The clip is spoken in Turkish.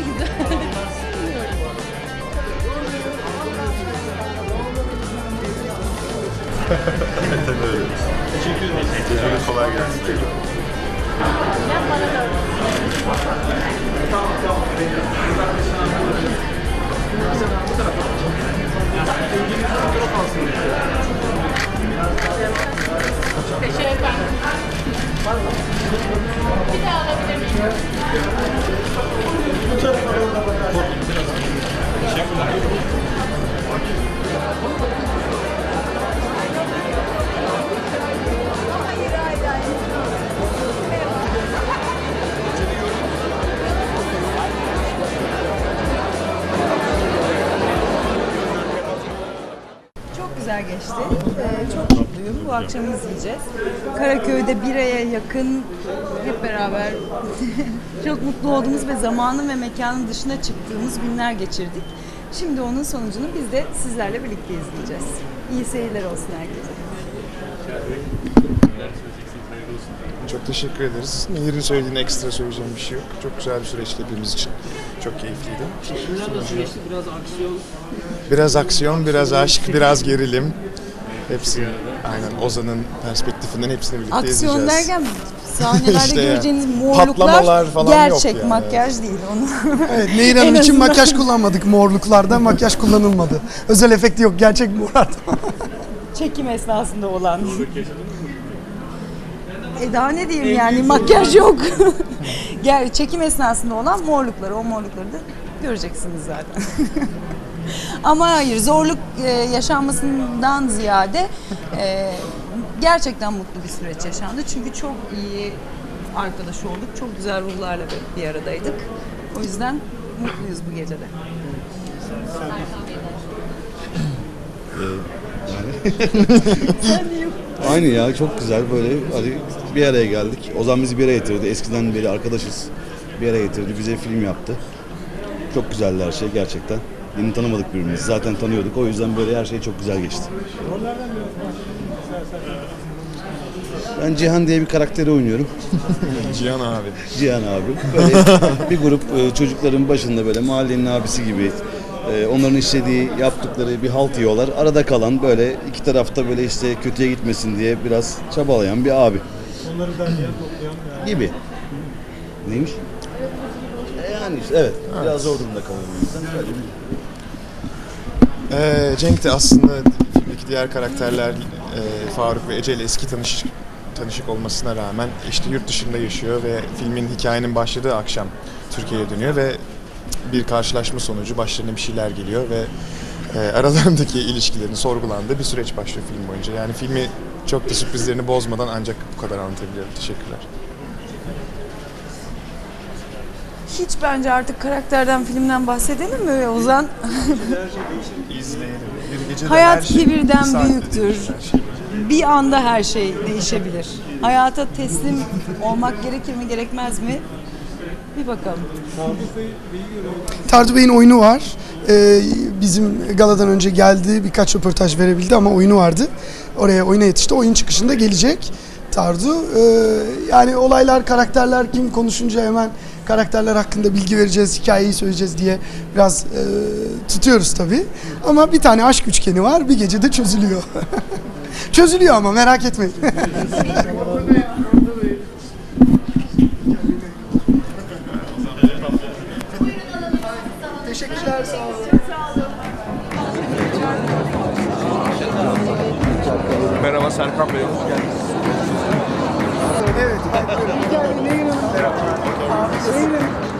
güzel. Tabii öyle. Teşekkür ederim. Teşekkür ederim. Kolay gelsin. Teşekkür ederim. Bir daha alabilir miyim? Güzel geçti. Ee, çok mutluyum. Bu akşam izleyeceğiz. Karaköy'de bir aya yakın hep beraber çok mutlu olduğumuz ve zamanın ve mekanın dışına çıktığımız günler geçirdik. Şimdi onun sonucunu biz de sizlerle birlikte izleyeceğiz. İyi seyirler olsun herkese. Çok teşekkür ederiz. Nehir'in söylediğine ekstra söyleyeceğim bir şey yok. Çok güzel bir süreçti hepimiz için. Çok keyifliydi. Çekimler nasıl geçti? Biraz aksiyon. Biraz aksiyon, biraz aşk, biraz gerilim. Hepsi aynen Ozan'ın perspektifinden hepsini birlikte Aksiyon izleyeceğiz. derken sahnelerde İşte ya. göreceğiniz morluklar Patlamalar falan yok gerçek yani. makyaj değil onu. Evet, Nehir Hanım En için azından. makyaj kullanmadık morluklarda. Makyaj kullanılmadı. Özel efekti yok. Gerçek Murat. Çekim esnasında olan. E daha ne diyeyim yani makyaj yok. Gel çekim esnasında olan morlukları, o morlukları da göreceksiniz zaten. Ama hayır zorluk e, yaşanmasından ziyade e, gerçekten mutlu bir süreç yaşandı. Çünkü çok iyi arkadaş olduk. Çok güzel ruhlarla bir- bir aradaydık. O yüzden mutluyuz bu gecede. Aynı ya çok güzel böyle hadi bir araya geldik. Ozan bizi bir araya getirdi. Eskiden beri arkadaşız. Bir araya getirdi. Bize film yaptı. Çok güzeldi her şey gerçekten. Yeni tanımadık birbirimizi. Zaten tanıyorduk. O yüzden böyle her şey çok güzel geçti. Ben Cihan diye bir karakteri oynuyorum. Cihan abi. Cihan abi. Böyle bir grup e, çocukların başında böyle mahallenin abisi gibi e, onların istediği, yaptıkları bir halt yiyorlar. Arada kalan böyle iki tarafta böyle işte kötüye gitmesin diye biraz çabalayan bir abi. Onları derleyen, toplayan yani. Gibi. Neymiş? E, Yani işte evet. Biraz zor durumda kalıyor o yüzden. Bir- Ee, Cenk de aslında filmdeki diğer karakterler e, Faruk ve Ece ile eski tanışık, tanışık olmasına rağmen işte yurt dışında yaşıyor ve filmin hikayenin başladığı akşam Türkiye'ye dönüyor ve bir karşılaşma sonucu başlarına bir şeyler geliyor ve e, aralarındaki ilişkilerin sorgulandığı bir süreç başlıyor film boyunca. Yani filmi çok da sürprizlerini bozmadan ancak bu kadar anlatabiliyorum. Teşekkürler. Hiç bence artık karakterden, filmden bahsedelim mi Ozan? İzleyelim. Bir gecede Hayat her şey kibirden bir saatte büyüktür. değişir her şey. bir anda her şey değişebilir. Hayata teslim olmak gerekir mi gerekmez mi? Bir bakalım. Tardu Bey'in oyunu var. Ee, bizim galadan önce geldi. Birkaç röportaj verebildi ama oyunu vardı. Oraya oyuna yetişti. Oyun çıkışında gelecek Tardu. Ee, yani olaylar, karakterler kim konuşunca hemen karakterler hakkında bilgi vereceğiz, hikayeyi söyleyeceğiz diye biraz e, tutuyoruz tabii. Ama bir tane aşk üçgeni var. Bir gecede çözülüyor. çözülüyor ama merak etmeyin. Serkan Bey, hoş geldiniz. Evet, evet. Hikaye Nehir Hanım. Merhaba. Nehir Hanım.